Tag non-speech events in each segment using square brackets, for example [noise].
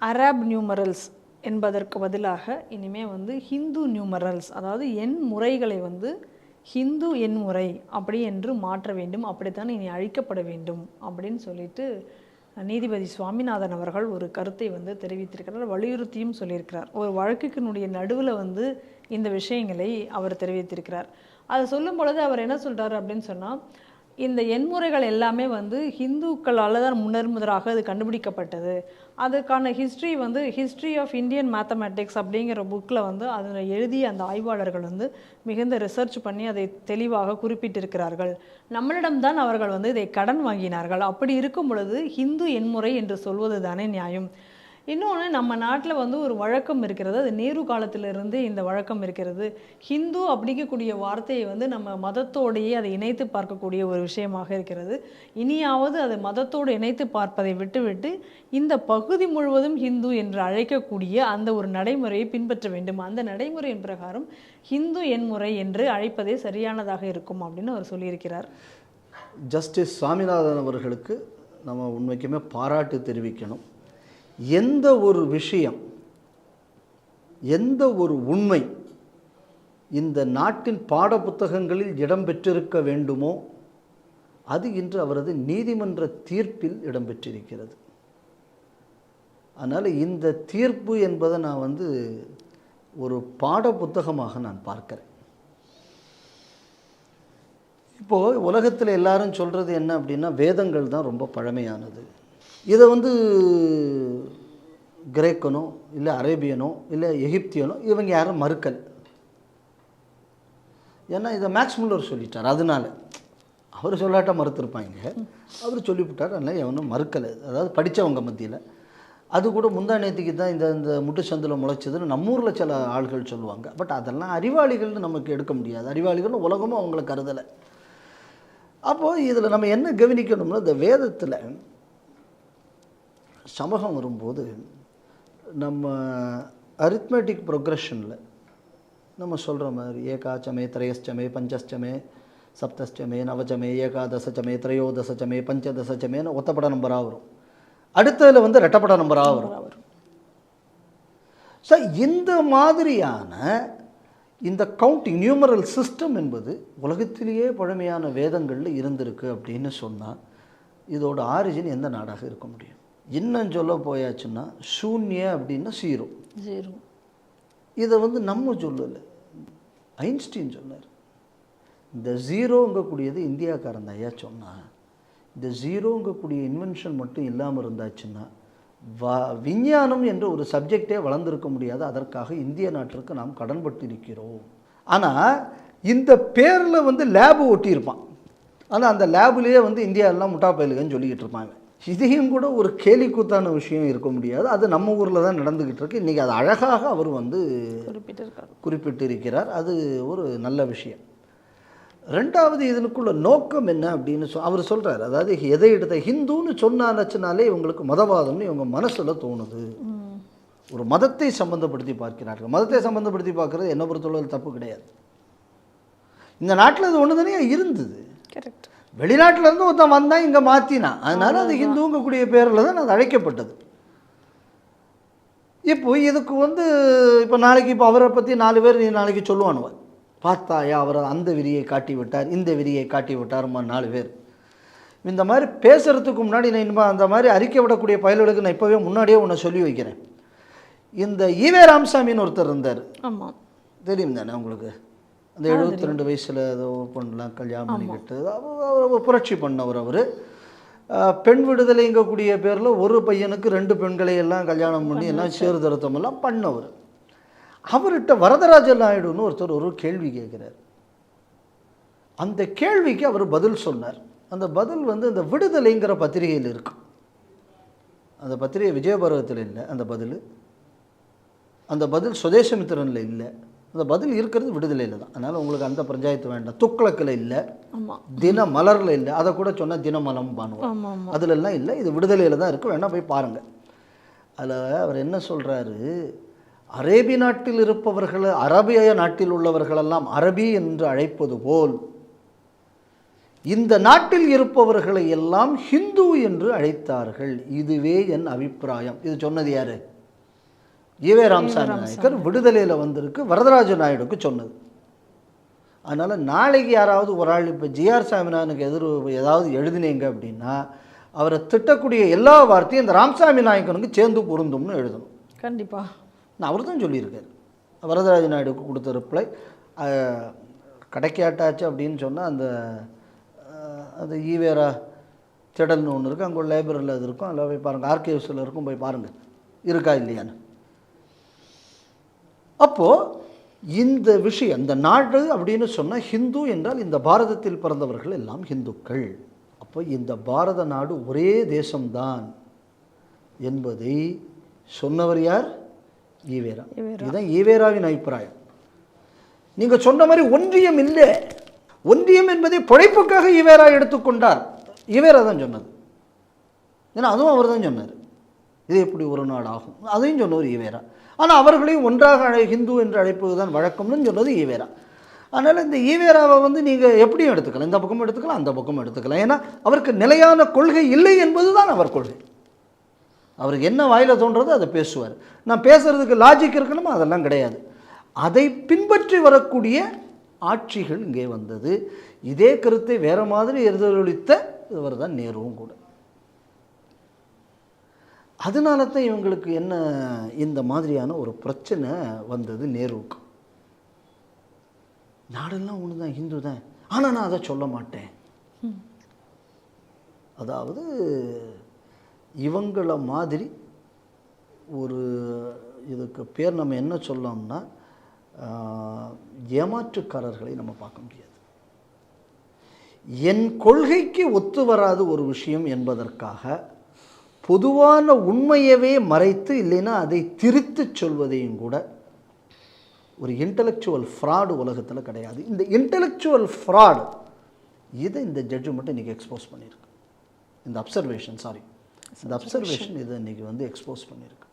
Arab numerals என்பதற்கு பதிலாக இனிமே வந்து ஹிந்து நியூமரல்ஸ் அதாவது எண் முறைகளை வந்து ஹிந்து எண் முறை அப்படி என்று மாற்ற வேண்டும் அப்படித்தான் இனி அழிக்கப்பட வேண்டும் அப்படின்னு சொல்லிட்டு நீதிபதி சுவாமிநாதன் அவர்கள் ஒரு கருத்தை வந்து தெரிவித்திருக்கிறார் வலியுறுத்தியும் சொல்லியிருக்கிறார். ஒரு வழக்குக்கினுடைய நடுவில் வந்து இந்த விஷயங்களை அவர் தெரிவித்திருக்கிறார். அதை சொல்லும் பொழுது அவர் என்ன சொல்கிறார் அப்படின்னு சொன்னால் இந்த எண்முறைகள் எல்லாமே வந்து ஹிந்துக்களால் தான் முன்னர் முதலாக அது கண்டுபிடிக்கப்பட்டது. அதுக்கான ஹிஸ்ட்ரி வந்து ஹிஸ்ட்ரி ஆஃப் இந்தியன் மேத்தமேட்டிக்ஸ் அப்படிங்கிற புக்கில் வந்து அதில் எழுதிய அந்த ஆய்வாளர்கள் வந்து மிகுந்த ரிசர்ச் பண்ணி அதை தெளிவாக குறிப்பிட்டிருக்கிறார்கள். நம்மளிடம்தான் அவர்கள் வந்து இதை கடன் வாங்கினார்கள். அப்படி இருக்கும் பொழுது ஹிந்து எண்முறை என்று சொல்வது தானே நியாயம். இன்னொன்று நம்ம நாட்டில் வந்து ஒரு வழக்கம் இருக்கிறது அது நேரு காலத்திலிருந்து இந்த வழக்கம் இருக்கிறது. ஹிந்து அப்படிங்கக்கூடிய வார்த்தையை வந்து நம்ம மதத்தோடையே அதை இணைத்து பார்க்கக்கூடிய ஒரு விஷயமாக இருக்கிறது. இனியாவது அதை மதத்தோடு இணைத்து பார்ப்பதை விட்டுவிட்டு இந்த பகுதி முழுவதும் ஹிந்து என்று அழைக்கக்கூடிய அந்த ஒரு நடைமுறையை பின்பற்ற வேண்டும். அந்த நடைமுறையின் பிரகாரம் ஹிந்து எண்முறை என்று அழைப்பதே சரியானதாக இருக்கும் அப்படின்னு அவர் சொல்லியிருக்கிறார். ஜஸ்டிஸ் சுவாமிநாதன் அவர்களுக்கு நம்ம உண்மைக்குமே பாராட்டு தெரிவிக்கணும். எந்த ஒரு விஷயம் எந்த ஒரு உண்மை இந்த நாட்டின் பாட புத்தகங்களில் இடம்பெற்றிருக்க வேண்டுமோ அது இன்று அவரது நீதிமன்ற தீர்ப்பில் இடம்பெற்றிருக்கிறது. அதனால் இந்த தீர்ப்பு என்பதை நான் வந்து ஒரு பாட புத்தகமாக நான் பார்க்கிறேன். இப்போது உலகத்தில் எல்லாரும் சொல்கிறது என்ன அப்படின்னா வேதங்கள் தான் ரொம்ப பழமையானது. இதை வந்து கிரேக்கனோ இல்லை அரேபியனோ இல்லை எகிப்தியனோ இவங்க யாரும் மறுக்கல். ஏன்னா இதை மேக்ஸ் முல்லர் சொல்லிட்டார் அதனால. அவர் சொல்லாட்டாக மறுத்திருப்பாங்க. அவர் சொல்லிவிட்டார் அதனால் எவனும் மறுக்கலை. அதாவது படித்தவங்க மத்தியில். அது கூட முந்தா நேத்திக்கு தான் இந்த இந்த முட்டுச்சந்தில் முளைச்சதுன்னு நம்ம ஊரில் சில ஆள்கள் சொல்லுவாங்க. பட் அதெல்லாம் அறிவாளிகள்னு நமக்கு எடுக்க முடியாது. அறிவாளிகள்னு உலகமும் அவங்கள கருதலை. அப்போது இதில் நம்ம என்ன கவனிக்கணும்னா இந்த வேதத்தில் சமகம் வரும்போது நம்ம அரித்மெட்டிக் ப்ரொக்ரெஷனில் நம்ம சொல்கிற மாதிரி ஏகாச்சமே திரையஷ்டமே பஞ்சஷ்டமே சப்தஷ்டமே நவச்சமே ஏகாதசச்சமே திரையோதசச்சமே பஞ்சதசச்சமேன்னு ஒத்தப்பட நம்பராக வரும். அடுத்ததில் வந்து ரெட்டப்பட நம்பராக வரும். ஸோ இந்த மாதிரியான இந்த கவுண்டிங் நியூமரல் சிஸ்டம் என்பது உலகத்திலேயே பழமையான வேதங்களில் இருந்திருக்கு அப்படின்னு சொன்னால் இதோட ஆரிஜின் எந்த நாடாக இருக்க முடியும்? இன்னும் சொல்ல போயாச்சுன்னா சூன்ய அப்படின்னா சீரோ. ஜீரோ இதை வந்து நம்ம சொல்லலை. ஐன்ஸ்டீன் சொன்னார். இந்த ஜீரோங்கக்கூடியது இந்தியாக்காரன் ஐயா சொன்னான் இந்த ஜீரோங்கக்கூடிய இன்வென்ஷன் மட்டும் இல்லாமல் இருந்தாச்சுன்னா வ விஞ்ஞானம் என்ற ஒரு சப்ஜெக்டே வளர்ந்திருக்க முடியாது. அதற்காக இந்திய நாட்டிற்கு நாம் கடன்பட்டு இருக்கிறோம் ஆனால் இந்த பேரில் வந்து லேபு ஒட்டியிருப்பான். ஆனால் அந்த லேபுலேயே வந்து இந்தியா எல்லாம் முட்டா பயலுகன்னு சொல்லிக்கிட்டு இருப்பாங்க. இதையும் கூட ஒரு கேலிக்கூத்தான விஷயம் இருக்க முடியாது. அது நம்ம ஊரில் தான் நடந்துக்கிட்டு இருக்கு. இன்றைக்கி அது அழகாக அவர் வந்து குறிப்பிட்டிருக்காரு. குறிப்பிட்டிருக்கிறார். அது ஒரு நல்ல விஷயம். ரெண்டாவது இதனுக்குள்ள நோக்கம் என்ன அப்படின்னு சொ அவர் சொல்கிறார் அதாவது எதை எடுத்த ஹிந்துன்னு சொன்னாச்சுனாலே இவங்களுக்கு மதவாதம்னு இவங்க மனசில் தோணுது. ஒரு மதத்தை சம்பந்தப்படுத்தி பார்க்கிறார்கள். மதத்தை சம்பந்தப்படுத்தி பார்க்குறது என்ன பொறுத்தளவு தப்பு கிடையாது. இந்த நாட்டில் அது ஒன்று தானே இருந்தது. கரெக்ட். வெளிநாட்டுல இருந்து ஒருத்தன் வந்தான் இங்கே மாற்றினான் அதனால் அது ஹிந்துங்கக்கூடிய பேரில் தான் அது அழைக்கப்பட்டது. இப்போ இதுக்கு வந்து இப்போ நாளைக்கு இப்போ அவரை பற்றி நாலு பேர் நீ நாளைக்கு சொல்லுவானுவ பார்த்தாயா அவர் அந்த விரியை காட்டி விட்டார் இந்த விரியை காட்டி விட்டாருமா நாலு பேர். இந்த மாதிரி பேசுகிறதுக்கு முன்னாடி நான் இனிமே அந்த மாதிரி அறிக்கை விடக்கூடிய பயல்களுக்கு நான் இப்போவே முன்னாடியே உன்னை சொல்லி வைக்கிறேன். இந்த ஈவே ராமசாமின்னு ஒருத்தர் இருந்தார். ஆமாம் தெரியும் தானே உங்களுக்கு? அந்த எழுபத்தி ரெண்டு வயசில் ஏதோ பொண்ணெலாம் கல்யாணம் பண்ணிக்கிட்டு அவ- அவர் புரட்சி பண்ணவர் அவர். பெண் விடுதலைங்கக்கூடிய பேரில் ஒரு பையனுக்கு ரெண்டு பெண்களை எல்லாம் கல்யாணம் பண்ணி எல்லாம் சீர்திருத்தம் எல்லாம் பண்ணவர். அவர்கிட்ட வரதராஜ நாயுடுன்னு ஒருத்தர் ஒரு கேள்வி கேட்குறார். அந்த கேள்விக்கு அவர் பதில் சொன்னார். அந்த பதில் வந்து இந்த விடுதலைங்கிற பத்திரிகையில் இருக்கு. அந்த பத்திரிகை விஜயபர்வத்தில் இல்லை அந்த பதில். அந்த பதில் சுதேசமித்திரனில் இல்லை. அந்த பதில் இருக்கிறது விடுதலையில் தான். அதனால் உங்களுக்கு அந்த பஞ்சாயத்து வேண்டாம். துக்ளக்கில் இல்லை. தின மலரில் இல்லை. அதை கூட சொன்னால் தினமலம் ஆமாம் அதுலெல்லாம் இல்லை. இது விடுதலையில் தான் இருக்குது வேணால் போய் பாருங்கள் அதில் அவர் என்ன சொல்கிறாரு அரேபி நாட்டில் இருப்பவர்கள் அரபிய நாட்டில் உள்ளவர்களெல்லாம் அரபி என்று அழைப்பது போல் இந்த நாட்டில் இருப்பவர்களை எல்லாம் ஹிந்து என்று அழைத்தார்கள். இதுவே என் அபிப்பிராயம். இது சொன்னது யாரு? ஈவே ராமசாமி நாயக்கர் விடுதலையில் வந்திருக்கு வரதராஜ நாயுடுக்கு சொன்னது. அதனால் நாளைக்கு யாராவது ஒரு ஆள் இப்போ ஜிஆர் சாமிநாதனுக்கு எதிர் ஏதாவது எழுதினீங்க அப்படின்னா அவரை திட்டக்கூடிய எல்லா வார்த்தையும் இந்த ராமசாமி நாயக்கனுக்கு சேர்ந்து பொருந்தும்னு எழுதணும். கண்டிப்பா. நான் அவர் தான் சொல்லியிருக்காரு. வரதராஜ நாயுடுக்கு கொடுத்த ரிப்ளை கடைக்காட்டாச்சு அப்படின்னு சொன்னால் அந்த அஹ், அது ஈவேரா திடல்னு ஒன்று இருக்குது அங்கே லைப்ரரியில் அது இருக்கும் அதில் போய் பாருங்கள் ஆர்கிவ்ஸில் இருக்கும் போய் பாருங்கள் இருக்கா இல்லையான்னு. அப்போது இந்த விஷயம் இந்த நாடு அப்படின்னு சொன்னால் ஹிந்து என்றால் இந்த பாரதத்தில் பிறந்தவர்கள் எல்லாம் ஹிந்துக்கள். அப்போ இந்த பாரத நாடு ஒரே தேசம்தான் என்பதை சொன்னவர் யார்? ஈவேரா. இதுதான் ஈவேராவின் அபிப்பிராயம். நீங்கள் சொன்ன மாதிரி ஒன்றியம் இல்லை. ஒன்றியம் என்பதை பிழைப்புக்காக ஈவேரா எடுத்துக்கொண்டார். ஈவேரா தான் சொன்னது. ஏன்னா அதுவும் அவர் தான் சொன்னார். இது எப்படி ஒரு நாடு ஆகும். அதையும் சொன்னவர் ஈவேரா. ஆனால் அவர்களையும் ஒன்றாக அழை ஹிந்து என்று அழைப்பது தான் வழக்கம்னு சொன்னது ஈவேரா. அதனால் இந்த ஈவேராவை வந்து நீங்கள் எப்படியும் எடுத்துக்கலாம். இந்த பக்கமும் எடுத்துக்கலாம் அந்த பக்கமும் எடுத்துக்கலாம். ஏன்னா அவருக்கு நிலையான கொள்கை இல்லை என்பது தான் அவர் கொள்கை. அவருக்கு என்ன வாயில் தோன்றதோ அதை பேசுவார். நான் பேசுகிறதுக்கு லாஜிக் இருக்கணுமா? அதெல்லாம் கிடையாது. அதை பின்பற்றி வரக்கூடிய ஆட்சிகள் இங்கே வந்தது. இதே கருத்தை வேறு மாதிரி எதிரொலித்த இவர் தான் நேருவும் கூட. அதனால தான் இவங்களுக்கு என்ன இந்த மாதிரியான ஒரு பிரச்சனை வந்தது நேருவுக்கு. நாடெல்லாம் ஒன்று தான் ஹிந்து தான் ஆனால் நான் அதை சொல்ல மாட்டேன். அதாவது இவங்கள மாதிரி ஒரு இதுக்கு பேர் நம்ம என்ன சொல்லோம்னா ஏமாற்றுக்காரர்களை நம்ம பார்க்க முடியாது. என் கொள்கைக்கு ஒத்து வராத ஒரு விஷயம் என்பதற்காக பொதுவான உண்மையவே மறைத்து இல்லைன்னா அதை திரித்துச் சொல்வதையும் கூட ஒரு இன்டலெக்சுவல் ஃப்ராடு உலகத்தில் கிடையாது. இந்த இன்டலெக்சுவல் ஃப்ராடு இதை இந்த ஜட்ஜு மட்டும் இன்றைக்கி எக்ஸ்போஸ் பண்ணியிருக்கு இந்த அப்சர்வேஷன் சாரி இந்த அப்சர்வேஷன் இதை இன்றைக்கி வந்து எக்ஸ்போஸ் பண்ணியிருக்கு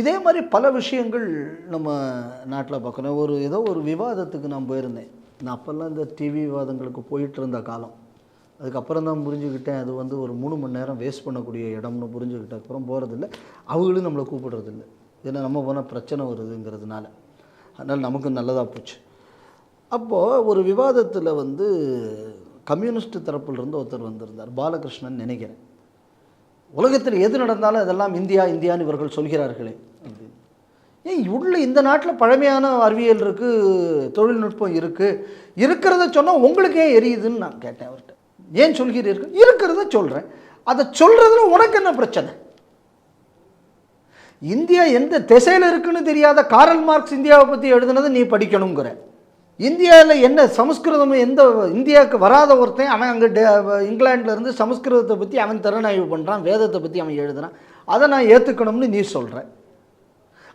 இதே மாதிரி பல விஷயங்கள் நம்ம நாட்டில் பார்க்கணும். ஒரு ஏதோ ஒரு விவாதத்துக்கு நான் போயிருந்தேன். நான் அப்போல்லாம் இந்த டிவி விவாதங்களுக்கு போயிட்டு இருந்த காலம். அதுக்கப்புறம் தான் புரிஞ்சுக்கிட்டேன் அது வந்து ஒரு மூணு மணி நேரம் வேஸ்ட் பண்ணக்கூடிய இடம்னு புரிஞ்சுக்கிட்ட அப்புறம் போகிறதில்ல அவங்களும் நம்மளை கூப்பிடுறதில்ல. ஏன்னா நம்ம போனால் பிரச்சனை வருதுங்கிறதுனால. அதனால் நமக்கு நல்லதாக போச்சு. அப்போது ஒரு விவாதத்தில் வந்து கம்யூனிஸ்ட் தரப்பிலிருந்து ஒருத்தர் வந்திருந்தார் பாலகிருஷ்ணன் நினைக்கிறேன். உலகத்தில் எது நடந்தாலும் அதெல்லாம் இந்தியா இந்தியான்னு இவர்கள் சொல்கிறார்களே அப்படின்னு. ஏன் உள்ள இந்த நாட்டில் பழமையான அறிவியல் இருக்குது தொழில்நுட்பம் இருக்குது இருக்கிறத சொன்னால் உங்களுக்கே எரியுதுன்னு நான் கேட்டேன் அவர்கிட்ட. ஏன் சொல்கிறீர்கள்? இருக்கிறத சொல்கிறேன் அதை சொல்கிறதுல உனக்கு என்ன பிரச்சனை? இந்தியா எந்த திசையில் இருக்குன்னு தெரியாத காரல் மார்க்ஸ் இந்தியாவை பற்றி எழுதுனது நீ படிக்கணுங்கிற. இந்தியாவில் என்ன சமஸ்கிருதம் எந்த இந்தியாவுக்கு வராத ஒருத்தன் அவன் அங்கே இங்கிலாண்டிலேருந்து இருந்து சமஸ்கிருதத்தை பற்றி அவன் திறனாய்வு பண்ணுறான் வேதத்தை பற்றி அவன் எழுதுகிறான் அதை நான் ஏற்றுக்கணும்னு நீ சொல்கிற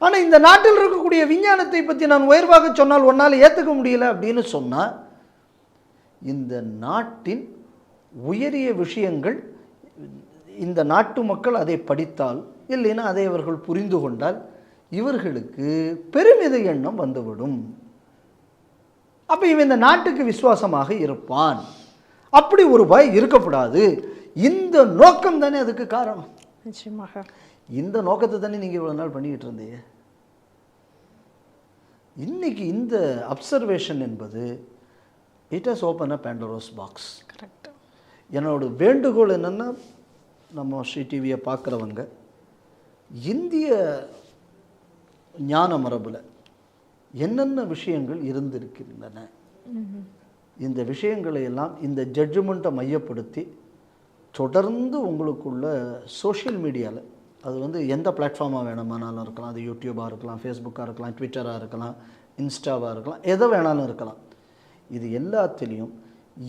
ஆனால் இந்த நாட்டில் இருக்கக்கூடிய விஞ்ஞானத்தை பற்றி நான் உயர்வாக சொன்னால் உன்னால் ஏற்றுக்க முடியல அப்படின்னு சொன்னால் இந்த நாட்டின் உயரிய விஷயங்கள் இந்த நாட்டு மக்கள் அதை படித்தால் இல்லைன்னா அதை அவர்கள் புரிந்து கொண்டால் இவர்களுக்கு பெருமித எண்ணம் வந்துவிடும். அப்போ இவன் இந்த நாட்டுக்கு விசுவாசமாக இருப்பான். அப்படி ஒரு பயம் இருக்கக்கூடாது இந்த நோக்கம் தானே அதுக்கு காரணம். நிச்சயமாக. இந்த நோக்கத்தை தானே நீங்கள் இவ்வளோ நாள் பண்ணிக்கிட்டு இருந்தீங்க. இன்னைக்கு இந்த அப்சர்வேஷன் என்பது it has open a Pandora's box correct என்னோட வேண்டுகோள் என்னென்னா நம்ம ஸ்ரீ டிவியை பார்க்குறவங்க இந்திய ஞான மரபில் என்னென்ன விஷயங்கள் இருந்திருக்கின்றன? இந்த விஷயங்களை எல்லாம் இந்த ஜட்ஜ்மெண்ட்டை மையப்படுத்தி தொடர்ந்து உங்களுக்குள்ள சோஷியல் மீடியாவில் அது வந்து எந்த பிளாட்ஃபார்மாக வேணுமானாலும் இருக்கலாம். அது யூடியூபாக இருக்கலாம் ஃபேஸ்புக்காக இருக்கலாம் ட்விட்டராக இருக்கலாம் இன்ஸ்டாவாக இருக்கலாம் எதை வேணாலும் இருக்கலாம். இது எல்லாத்திலையும்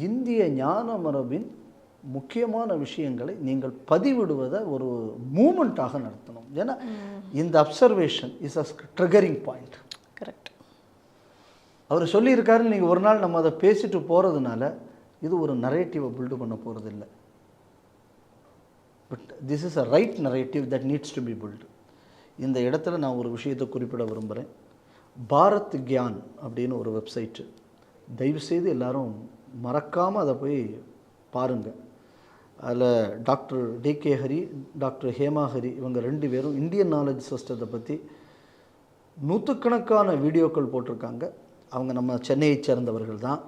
இந்திய ஞான மரபின் முக்கியமான விஷயங்களை நீங்கள் பதிவிடுவதை ஒரு மூமெண்ட்டாக நடத்தணும். ஏன்னா இந்த observation is a triggering point correct அவர் சொல்லியிருக்காருன்னு நீங்கள் ஒரு நாள் நம்ம அதை பேசிட்டு போகிறதுனால இது ஒரு நரேட்டிவை பில்டு பண்ண போகிறது இல்லை but this is a right narrative that needs to be build இந்த இடத்துல நான் ஒரு விஷயத்தை குறிப்பிட விரும்புகிறேன் பாரத் கியான் அப்படின்னு ஒரு வெப்சைட்டு தயவுசெய்து எல்லாரும் மறக்காமல் அதை போய் பாருங்கள் அதில் doctor T K Hari doctor Hema Hari இவங்க ரெண்டு பேரும் இந்தியன் நாலேஜ் சிஸ்டத்தை பற்றி நூற்றுக்கணக்கான வீடியோக்கள் போட்டிருக்காங்க. அவங்க நம்ம சென்னையைச் சேர்ந்தவர்கள் தான்.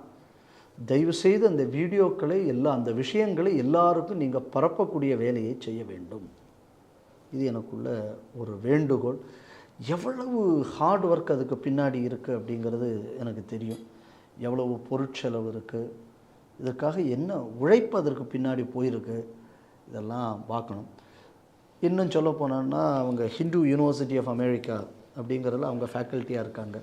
தயவுசெய்து அந்த வீடியோக்களை எல்லா அந்த விஷயங்களை எல்லாருக்கும் நீங்கள் பரப்பக்கூடிய வேலையை செய்ய வேண்டும். இது எனக்குள்ள ஒரு வேண்டுகோள். எவ்வளவு ஹார்ட் ஒர்க் அதுக்கு பின்னாடி இருக்குது அப்படிங்கிறது எனக்கு தெரியும். எவ்வளவு பொருட்செலவு இருக்குது இதற்காக என்ன உழைப்பு அதற்கு பின்னாடி போயிருக்கு இதெல்லாம் பார்க்கணும். இன்னும் சொல்ல போனோன்னா அவங்க ஹிந்து யூனிவர்சிட்டி ஆஃப் அமெரிக்கா அப்படிங்கிறதுல அவங்க ஃபேக்கல்ட்டியாக இருக்காங்க.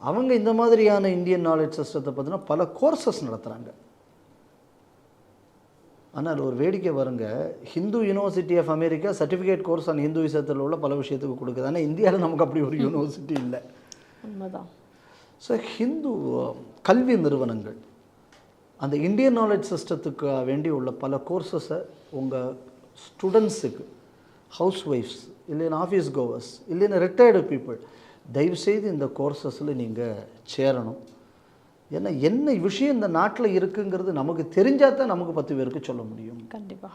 அவங்க இந்த மாதிரியான இந்தியன் நாலேஜ் சிஸ்டத்தை பற்றினா பல கோர்சஸ் நடத்துகிறாங்க ஆனால் ஒரு வேடிக்கை வருங்க Hindu university of America certificate course on Hindu விஷயத்தில் உள்ள பல விஷயத்துக்கு கொடுக்குது. ஆனால் இந்தியாவில் நமக்கு அப்படி ஒரு [laughs] யூனிவர்சிட்டி இல்லை. உண்மைதான். ஸோ ஹிந்து கல்வி நிறுவனங்கள் அந்த இந்தியன் நாலேஜ் சிஸ்டத்துக்கு வேண்டி உள்ள பல கோர்சஸை உங்கள் ஸ்டூடெண்ட்ஸுக்கு ஹவுஸ் ஒய்ஃப்ஸ் இல்லைன்னா ஆஃபீஸ் கோவர்ஸ் இல்லைன்னா ரிட்டையர்டு பீப்புள் தயவுசெய்து இந்த கோர்சஸில் நீங்கள் சேரணும். ஏன்னா என்ன விஷயம் இந்த நாட்டில் இருக்குங்கிறது நமக்கு தெரிஞ்சால் தான் நமக்கு பத்து பேருக்கு சொல்ல முடியும். கண்டிப்பா.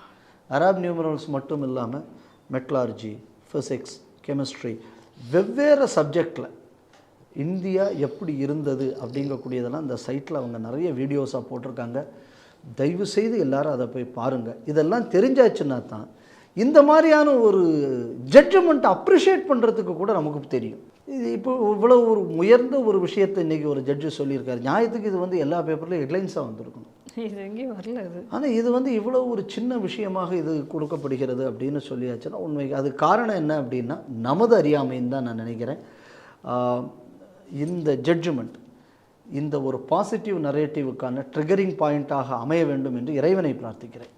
அராப் நியூமரல்ஸ் மட்டும் இல்லாமல் மெட்லார்ஜி ஃபிசிக்ஸ் கெமிஸ்ட்ரி வெவ்வேறு சப்ஜெக்டில் இந்தியா எப்படி இருந்தது அப்படிங்கக்கூடியதெல்லாம் இந்த சைட்டில் அவங்க நிறைய வீடியோஸாக போட்டிருக்காங்க. தயவு செய்து எல்லாரும் அதை போய் பாருங்கள் இதெல்லாம் தெரிஞ்சாச்சுன்னா தான் இந்த மாதிரியான ஒரு ஜட்ஜ்மெண்ட் அப்ரிஷியேட் பண்ணுறதுக்கு கூட நமக்கு தெரியும். இது இப்போ இவ்வளோ ஒரு உயர்ந்த ஒரு விஷயத்தை இன்றைக்கி ஒரு ஜட்ஜு சொல்லியிருக்காரு. நியாயத்துக்கு இது வந்து எல்லா பேப்பர்லையும் ஹெட்லைன்ஸாக வந்திருக்கணும். இது எங்கேயும் வரல இது ஆனால் இது வந்து இவ்வளோ ஒரு சின்ன விஷயமாக இது கொடுக்கப்படுகிறது அப்படின்னு சொல்லியாச்சுன்னா உண்மை. அது காரணம் என்ன அப்படின்னா நமது அறியாமைன்னு தான் நான் நினைக்கிறேன். இந்த ஜட்ஜ்மெண்ட் இந்த ஒரு பாசிட்டிவ் நரேட்டிவுக்கான ட்ரிகரிங் பாயிண்ட்டாக அமைய வேண்டும் என்று இறைவனை பிரார்த்திக்கிறேன்.